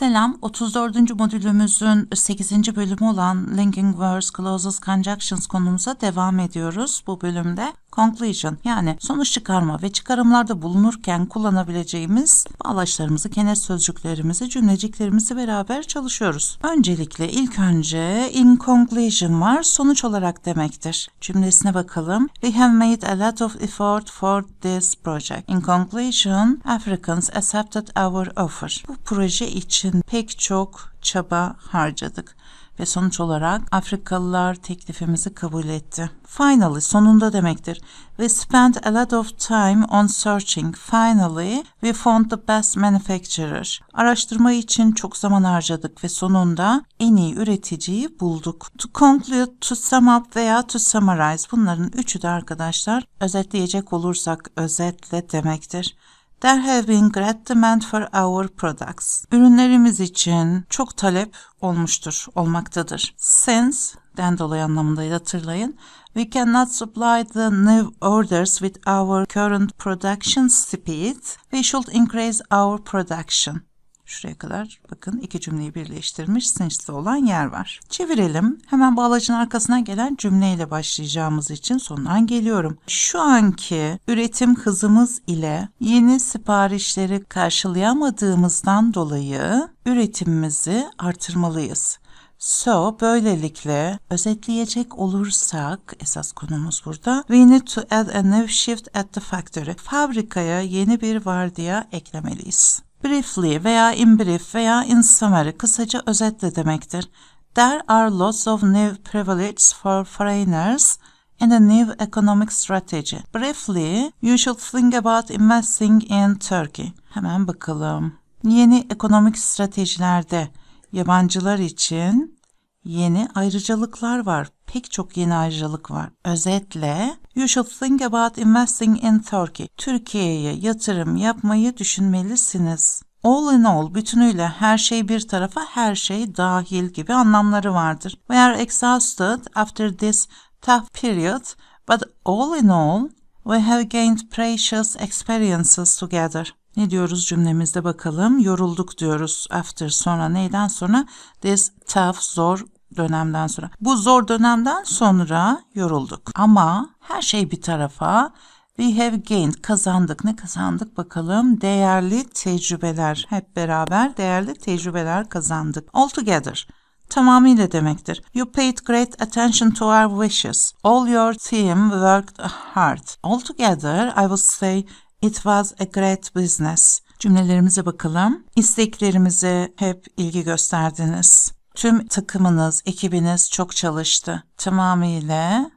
Selam, 34. modülümüzün 8. bölümü olan Linking Words, Clauses, Conjunctions konumuza devam ediyoruz. Bu bölümde conclusion yani sonuç çıkarma ve çıkarımlarda bulunurken kullanabileceğimiz bağlaçlarımızı, kenet sözcüklerimizi, cümleciklerimizi beraber çalışıyoruz. Öncelikle ilk önce in conclusion var, sonuç olarak demektir. Cümlesine bakalım. We have made a lot of effort for this project. In conclusion, Africans accepted our offer. Bu proje için pek çok çaba harcadık ve sonuç olarak Afrikalılar teklifimizi kabul etti. Finally sonunda demektir. We spent a lot of time on searching. Finally we found the best manufacturer. Araştırma için çok zaman harcadık ve sonunda en iyi üreticiyi bulduk. To conclude, to sum up veya to summarize bunların üçü de arkadaşlar özetleyecek olursak özetle demektir. There have been great demand for our products. Ürünlerimiz için çok talep olmuştur, olmaktadır. Since, den dolayı anlamında hatırlayın. We cannot supply the new orders with our current production speed. We should increase our production. Şuraya kadar bakın iki cümleyi birleştirmiş sinçli olan yer var. Çevirelim. Hemen bağlacın arkasına gelen cümleyle başlayacağımız için sondan geliyorum. Şu anki üretim hızımız ile yeni siparişleri karşılayamadığımızdan dolayı üretimimizi artırmalıyız. So, böylelikle özetleyecek olursak, esas konumuz burada. We need to add a new shift at the factory. Fabrikaya yeni bir vardiya eklemeliyiz. Briefly veya in brief veya in summary kısaca özetle demektir. There are lots of new privileges for foreigners and a new economic strategy. Briefly, you should think about investing in Turkey. Hemen bakalım. Yeni ekonomik stratejilerde yabancılar için yeni ayrıcalıklar var. Pek çok yeni ayrıcalık var. Özetle, you should think about investing in Turkey. Türkiye'ye yatırım yapmayı düşünmelisiniz. All in all, bütünüyle her şey bir tarafa, her şey dahil gibi anlamları vardır. We are exhausted after this tough period, but all in all, we have gained precious experiences together. Ne diyoruz cümlemizde bakalım? Yorulduk diyoruz. After sonra neyden sonra? This tough, zor dönemden sonra. Bu zor dönemden sonra yorulduk. Ama her şey bir tarafa. We have gained, kazandık. Ne kazandık bakalım? Değerli tecrübeler. Hep beraber değerli tecrübeler kazandık. Altogether tamamıyla demektir. You paid great attention to our wishes. All your team worked hard. Altogether, I would say it was a great business. Cümlelerimize bakalım. İsteklerimize hep ilgi gösterdiniz. Tüm takımınız, ekibiniz çok çalıştı. Tamamıyla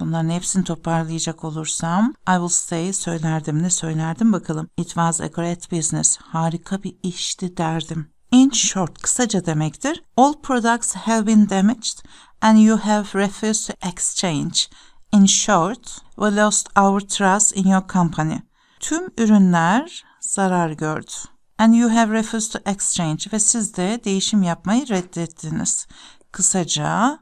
Bunların hepsini toparlayacak olursam I will say söylerdim ne söylerdim bakalım. It was a great business. Harika bir işti derdim. In short kısaca demektir. All products have been damaged and you have refused to exchange. In short, we lost our trust in your company. Tüm ürünler zarar gördü. And you have refused to exchange ve siz de değişim yapmayı reddettiniz. Kısaca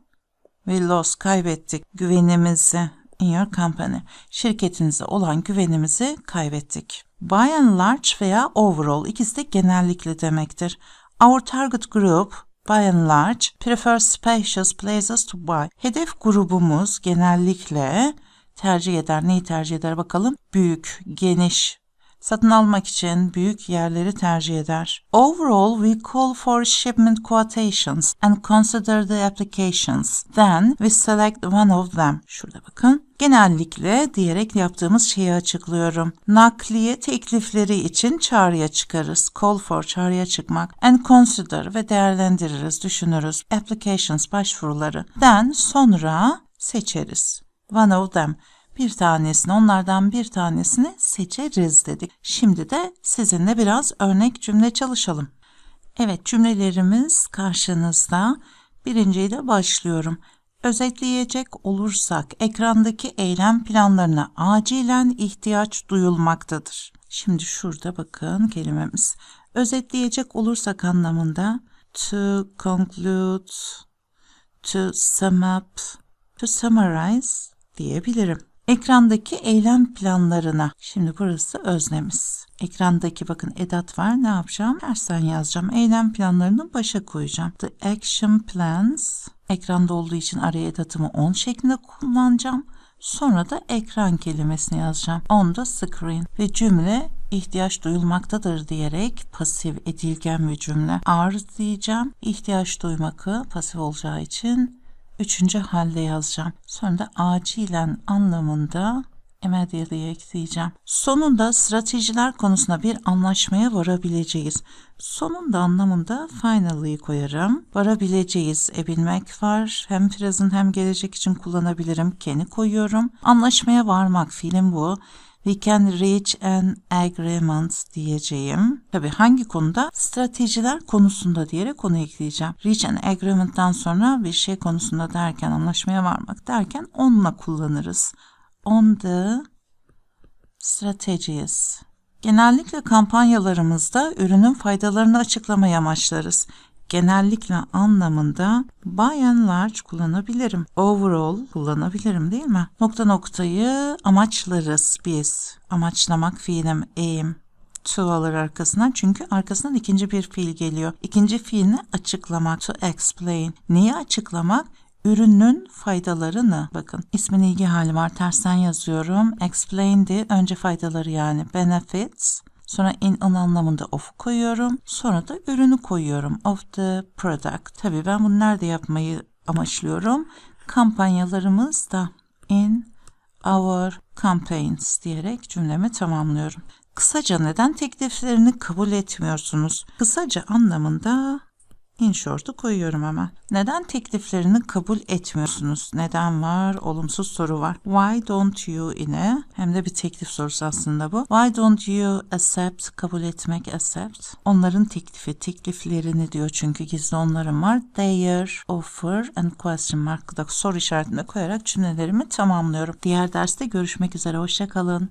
we lost kaybettik güvenimizi in your company. Şirketinize olan güvenimizi kaybettik. By and large veya overall ikisi de genellikle demektir. Our target group by and large prefers spacious places to buy. Hedef grubumuz genellikle tercih eder. Neyi tercih eder bakalım? Büyük, geniş, satın almak için büyük yerleri tercih eder. Overall, we call for shipment quotations and consider the applications. Then we select one of them. Şurada bakın. Genellikle diyerek yaptığımız şeyi açıklıyorum. Nakliye teklifleri için çağrıya çıkarız. Call for çağrıya çıkmak. And consider ve değerlendiririz, düşünürüz. Applications başvuruları. Then sonra seçeriz. One of them bir tanesini onlardan bir tanesini seçeriz dedik. Şimdi de sizinle biraz örnek cümle çalışalım. Evet cümlelerimiz karşınızda. Birinciyle başlıyorum. Özetleyecek olursak ekrandaki eylem planlarına acilen ihtiyaç duyulmaktadır. Şimdi şurada bakın kelimemiz. Özetleyecek olursak anlamında to conclude, to sum up, to summarize diyebilirim. Ekrandaki eylem planlarına. Şimdi burası öznemiz. Ekrandaki bakın edat var. Ne yapacağım? Tersten yazacağım. Eylem planlarını başa koyacağım. The action plans. Ekranda olduğu için araya edatımı on şeklinde kullanacağım. Sonra da ekran kelimesini yazacağım. On the screen. Ve cümle ihtiyaç duyulmaktadır diyerek pasif edilgen bir cümle. Are diyeceğim. İhtiyaç duymakı pasif olacağı için üçüncü halde yazacağım. Sonra da acilen anlamında immediately ekleyeceğim. Sonunda stratejiler konusunda bir anlaşmaya varabileceğiz. Sonunda anlamında finally'yi koyarım. Varabileceğiz. E bilmek var. Hem present hem gelecek için kullanabilirim. Can'i koyuyorum. Anlaşmaya varmak fiilim bu. We can reach an agreement diyeceğim. Tabii hangi konuda? Stratejiler konusunda diyerek konu ekleyeceğim. Reach an agreement'tan sonra bir şey konusunda derken anlaşmaya varmak derken onunla kullanırız. On the strategies. Genellikle kampanyalarımızda ürünün faydalarını açıklamayı amaçlarız. Genellikle anlamında by and large kullanabilirim. Overall kullanabilirim değil mi? Nokta noktayı amaçlarız biz. Amaçlamak fiilim aim. To alır arkasından çünkü arkasından ikinci bir fiil geliyor. İkinci fiilini açıklamak. To explain. Neyi açıklamak? Ürünün faydalarını bakın ismin ilgi hali var tersten yazıyorum explain diye önce faydaları yani benefits sonra in an anlamında of koyuyorum sonra da ürünü koyuyorum of the product tabii ben bunu nerede yapmayı amaçlıyorum kampanyalarımızda in our campaigns diyerek cümlemi tamamlıyorum. Kısaca neden tekliflerini kabul etmiyorsunuz? Kısaca anlamında In short'u koyuyorum hemen. Neden tekliflerini kabul etmiyorsunuz? Neden var? Olumsuz soru var. Why don't you yine? Hem de bir teklif sorusu aslında bu. Why don't you accept? Kabul etmek accept. Onların teklifi, tekliflerini diyor çünkü gizli onların var. Their offer and question mark da soru işaretine koyarak cümlelerimi tamamlıyorum. Diğer derste görüşmek üzere. Hoşçakalın.